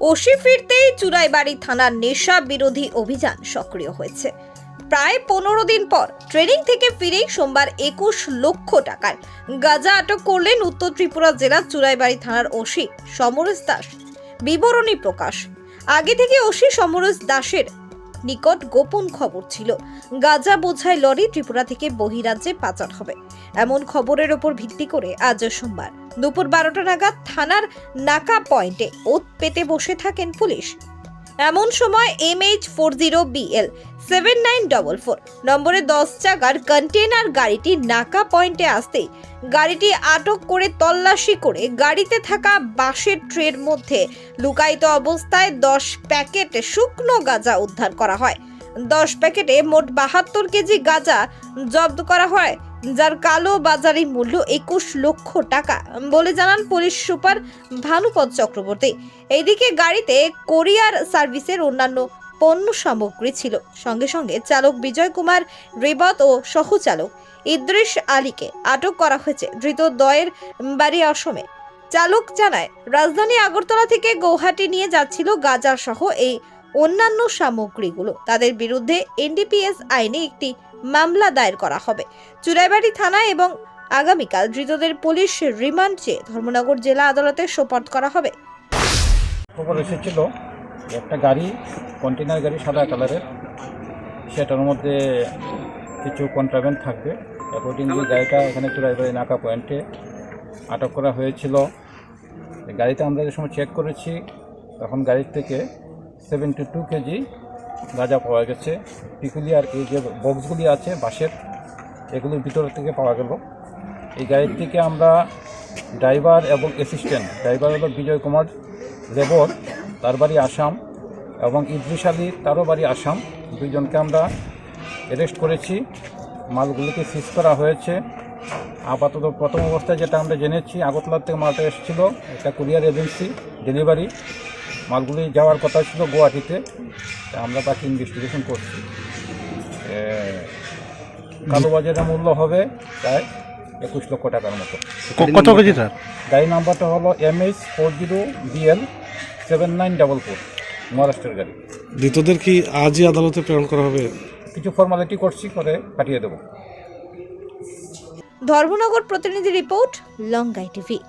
OC ফিরতেই চুরাইবাড়ি থানার নেশা বিরোধী অভিযান সক্রিয় হয়েছে। প্রায় পনেরো দিন পর ট্রেনিং থেকে ফিরেই সোমবার একুশ লক্ষ টাকার গাজা আটক করলেন উত্তর ত্রিপুরা জেলার চুরাইবাড়ি থানার ওসি সমরেশ দাস। বিবরণী প্রকাশ। আগে থেকে ওসি সমরেশ দাসের নিকট গোপন খবর ছিল। গাজা বোঝায় লরি ত্রিপুরা থেকে বহিরাজ্যে পাচার হবে। এমন খবরের ওপর ভিত্তি করে আজ সোমবার দুপুর বারোটা নাগাদ থানার নাকা পয়েন্টে ওত পেতে বসে থাকেন পুলিশ। এমন সময় M H four zero B L seven nine double four নম্বরে দশ চাকার কন্টেনার গাড়িটি নাকা পয়েন্টে আসতেই গাড়িটি আটক করে তল্লাশি করে গাড়িতে থাকা বাঁশের ট্রের মধ্যে লুকায়িত অবস্থায় দশ প্যাকেট শুকনো গাঁজা উদ্ধার করা হয়। দশ প্যাকেটে মোট বাহাত্তর কেজি গাঁজা জব্দ করা হয়। যার কালো বাজারি মূল্য একুশ লক্ষ টাকা। বলে জানান পুলিশ সুপার ভানুপদ চক্রবর্তী। এইদিকে গাড়িতে কোরিয়ার সার্ভিসের অন্যান্য পণ্য সামগ্রী ছিল। সঙ্গে সঙ্গে চালক বিজয় কুমার রেবত ও সহচালক ইদ্রিস আলীকে আটক করা হয়েছে ধৃত দয়ের বাড়ি অসমে। চালক জানায়, রাজধানী আগরতলা থেকে গৌহাটি নিয়ে যাচ্ছিল গাজা সহ এই অন্যান্য সামগ্রীগুলো। তাদের বিরুদ্ধে এনডিপিএস আইনে একটি মামলা দায়ের করা হবে। চুরাইবাড়ি থানা এবং আগামীকাল ধৃতদের পুলিশ রিমান্ড চেয়ে ধর্মনগর জেলা আদালতে সোপর্দ করা হবে। খবর এসেছিল একটা গাড়ি কন্টেনার গাড়ি সাদা কালারের সেটার মধ্যে কিছু কন্ট্রাভেন্ট থাকবে। অ্যাকর্ডিংলি গাড়িটা এখানে চুরাইবাড়ি নাকা পয়েন্টে আটক করা হয়েছিল। গাড়িটা আমরা যে সময় চেক করেছি, তখন গাড়ির থেকে সেভেন্টি টু কেজি গাঁজা পাওয়া গেছে। পিকুলিয়ার এই যে বক্সগুলি আছে, বাঁশের এগুলোর ভিতর থেকে পাওয়া গেল। এই গাড়ির থেকে আমরা ড্রাইভার এবং অ্যাসিস্ট্যান্ট ড্রাইভার হলো বিজয় কুমার লেবর তার বাড়ি আসাম, এবং ইদ্রিস আলী, তারও বাড়ি আসাম। দুইজনকে আমরা অ্যারেস্ট করেছি। মালগুলিকে সিজ করা হয়েছে। আপাতত প্রথম অবস্থায় যেটা আমরা জেনেছি, আগরতলার থেকে মালটা এসেছিল একটা কুরিয়ার এজেন্সি ডেলিভারি মালগুলি যাওয়ার কথা ছিল গুয়াহাটিতে আমরা তাকে ইনভেস্টিগেশন করছি। এ, কালোবাজারের মূল্য হবে প্রায় একুশ লক্ষ টাকার মতো। কত কেজি স্যার? গাড়ি নাম্বারটা হলো M H four zero B L seven nine double four মহারাষ্ট্রের গাড়ি। ধৃতদের কি আজই আদালতে প্রেরণ করা হবে? কিছু ফর্মালিটি করছি করে পাঠিয়ে দেবো। ধর্মনগর প্রতিনিধি রিপোর্ট লঙ্গাই টিভি।